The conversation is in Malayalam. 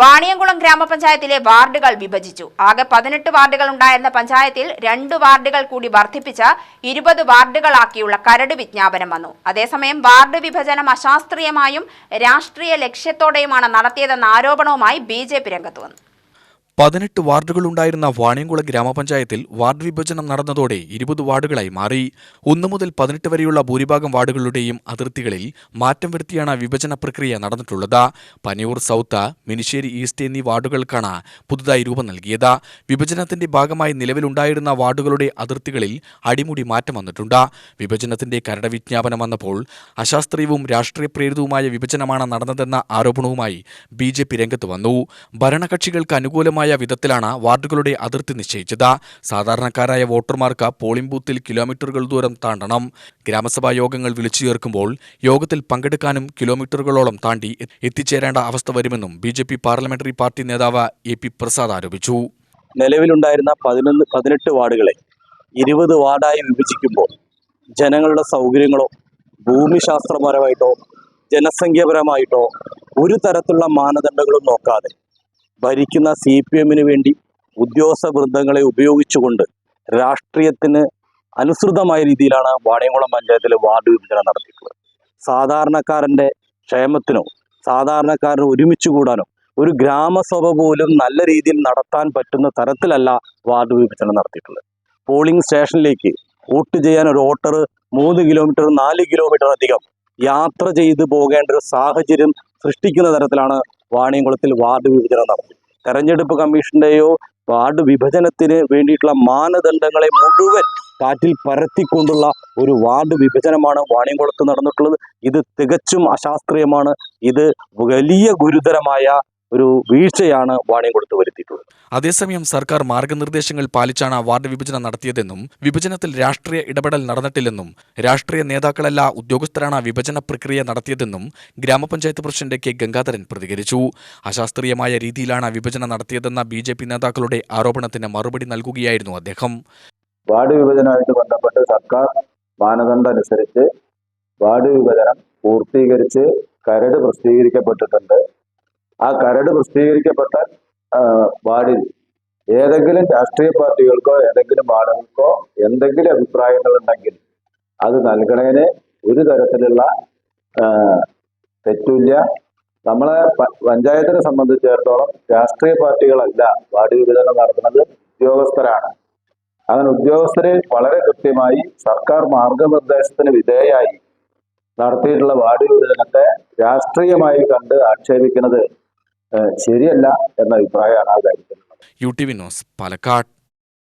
വാണിയംകുളം ഗ്രാമപഞ്ചായത്തിലെ വാർഡുകൾ വിഭജിച്ചു. ആകെ പതിനെട്ട് വാർഡുകൾ ഉണ്ടായിരുന്ന പഞ്ചായത്തിൽ രണ്ട് വാർഡുകൾ കൂടി വർദ്ധിപ്പിച്ച ഇരുപത് വാർഡുകളാക്കിയുള്ള കരട് വിജ്ഞാപനം വന്നു. അതേസമയം വാർഡ് വിഭജനം അശാസ്ത്രീയമായും രാഷ്ട്രീയ ലക്ഷ്യത്തോടെയുമാണ് നടത്തിയതെന്ന ആരോപണവുമായി ബി രംഗത്ത് വന്നു. പതിനെട്ട് വാർഡുകളുണ്ടായിരുന്ന വാണിയംകുളം ഗ്രാമപഞ്ചായത്തിൽ വാർഡ് വിഭജനം നടന്നതോടെ ഇരുപത് വാർഡുകളായി മാറി. ഒന്നു മുതൽ പതിനെട്ട് വരെയുള്ള ഭൂരിഭാഗം വാർഡുകളുടെയും അതിർത്തികളിൽ മാറ്റം വരുത്തിയാണ് വിഭജന പ്രക്രിയ നടന്നിട്ടുള്ളത്. പനിയൂർ സൗത്ത് മിനിശ്ശേരി ഈസ്റ്റ് എന്നീ വാർഡുകൾക്കാണ് പുതുതായി രൂപം നൽകിയത്. വിഭജനത്തിന്റെ ഭാഗമായി നിലവിലുണ്ടായിരുന്ന വാർഡുകളുടെ അതിർത്തികളിൽ അടിമുടി മാറ്റം വന്നിട്ടുണ്ട്. വിഭജനത്തിന്റെ കരട് വിജ്ഞാപനം വന്നപ്പോൾ അശാസ്ത്രീയവും രാഷ്ട്രീയ പ്രേരിതവുമായ വിഭജനമാണ് നടന്നതെന്ന ആരോപണവുമായി ബി രംഗത്ത് വന്നു. ഭരണകക്ഷികൾക്ക് അനുകൂലമായ വിധത്തിലാണ് വാർഡുകളുടെ അതിർത്തി നിശ്ചയിച്ചത്. സാധാരണക്കാരായ വോട്ടർമാർക്ക് പോളിംഗ് ബൂത്തിൽ കിലോമീറ്ററുകൾ ദൂരം താണ്ടണം. ഗ്രാമസഭാ യോഗങ്ങൾ വിളിച്ചു ചേർക്കുമ്പോൾ യോഗത്തിൽ പങ്കെടുക്കാനും കിലോമീറ്ററുകളോളം താണ്ടി എത്തിച്ചേരേണ്ട അവസ്ഥ വരുമെന്നും B J P parliamentary party നേതാവ് എ പി പ്രസാദ് ആരോപിച്ചു. നിലവിലുണ്ടായിരുന്ന പതിനൊന്ന് പതിനെട്ട് വാർഡുകളെ ഇരുപത് വാർഡായി വിഭജിക്കുമ്പോൾ ജനങ്ങളുടെ സൗകര്യങ്ങളോ ഭൂമിശാസ്ത്രപരമായിട്ടോ ജനസംഖ്യാപരമായിട്ടോ ഒരു തരത്തിലുള്ള മാനദണ്ഡങ്ങളും നോക്കാതെ ഭരിക്കുന്ന സി പി എമ്മിന് വേണ്ടി ഉദ്യോഗസ്ഥ വൃന്ദങ്ങളെ ഉപയോഗിച്ചുകൊണ്ട് രാഷ്ട്രീയത്തിന് അനുസൃതമായ രീതിയിലാണ് വാണിയംകുളം പഞ്ചായത്തിലെ വാർഡ് വിഭജനം നടത്തിയിട്ടുള്ളത്. സാധാരണക്കാരന്റെ ക്ഷേമത്തിനോ സാധാരണക്കാരന് ഒരുമിച്ച് കൂടാനോ ഒരു ഗ്രാമസഭ പോലും നല്ല രീതിയിൽ നടത്താൻ പറ്റുന്ന തരത്തിലല്ല വാർഡ് വിഭജനം നടത്തിയിട്ടുള്ളത്. പോളിംഗ് സ്റ്റേഷനിലേക്ക് വോട്ട് ചെയ്യാൻ ഒരു വോട്ടർ മൂന്ന് കിലോമീറ്റർ നാല് കിലോമീറ്റർ അധികം യാത്ര ചെയ്ത് പോകേണ്ട ഒരു സാഹചര്യം സൃഷ്ടിക്കുന്ന തരത്തിലാണ് വാണിയംകുളത്തിൽ വാർഡ് വിഭജനം നടത്തി. തെരഞ്ഞെടുപ്പ് കമ്മീഷന്റെയോ വാർഡ് വിഭജനത്തിന് വേണ്ടിയിട്ടുള്ള മാനദണ്ഡങ്ങളെ മുഴുവൻ കാറ്റിൽ പരത്തിക്കൊണ്ടുള്ള ഒരു വാർഡ് വിഭജനമാണ് വാണിയംകുളത്ത് നടന്നിട്ടുള്ളത്. ഇത് തികച്ചും അശാസ്ത്രീയമാണ്. ഇത് വലിയ ഗുരുതരമായ ഒരു വീഴ്ചയാണ് വാണിയം കൊടുത്ത് വരുത്തിയിട്ടുള്ളത്. അതേസമയം സർക്കാർ മാർഗനിർദ്ദേശങ്ങൾ പാലിച്ചാണ് വാർഡ് വിഭജനം നടത്തിയതെന്നും വിഭജനത്തിൽ രാഷ്ട്രീയ ഇടപെടൽ നടന്നിട്ടില്ലെന്നും രാഷ്ട്രീയ നേതാക്കളല്ല ഉദ്യോഗസ്ഥരാണ് വിഭജന പ്രക്രിയ നടത്തിയതെന്നും ഗ്രാമപഞ്ചായത്ത് പ്രസിഡന്റ് കെ ഗംഗാധരൻ പ്രതികരിച്ചു. അശാസ്ത്രീയമായ രീതിയിലാണ് വിഭജനം നടത്തിയതെന്ന ബി ജെ പി നേതാക്കളുടെ ആരോപണത്തിന് മറുപടി നൽകുകയായിരുന്നു അദ്ദേഹം. വാർഡ് വിഭജനമായിട്ട് ബന്ധപ്പെട്ട് സർക്കാർ മാനദണ്ഡം അനുസരിച്ച് വാർഡ് വിഭജനം പൂർത്തീകരിച്ച് കരട് പ്രസിദ്ധീകരിക്കപ്പെട്ടിട്ടുണ്ട്. ആ കരട് പ്രസിദ്ധീകരിക്കപ്പെട്ട വാർഡിൽ ഏതെങ്കിലും രാഷ്ട്രീയ പാർട്ടികൾക്കോ ഏതെങ്കിലും ആളുകൾക്കോ എന്തെങ്കിലും അഭിപ്രായങ്ങൾ ഉണ്ടെങ്കിൽ അത് നൽകണേന് ഒരു തരത്തിലുള്ള തെറ്റില്ല നമ്മളെ പഞ്ചായത്തിനെ സംബന്ധിച്ചിടത്തോളം രാഷ്ട്രീയ പാർട്ടികളല്ല വാർഡ് വിഭജനം നടത്തുന്നത് ഉദ്യോഗസ്ഥരാണ്. അങ്ങനെ ഉദ്യോഗസ്ഥരെ വളരെ കൃത്യമായി സർക്കാർ മാർഗനിർദ്ദേശത്തിന് വിധേയമായി നടത്തിയിട്ടുള്ള വാർഡ് വിഭജനത്തെ രാഷ്ട്രീയമായി കണ്ട് ആക്ഷേപിക്കുന്നത് ശരിയല്ല എന്ന അഭിപ്രായമാണ് ആ കാര്യത്തിൽ. U T V news Palakkad.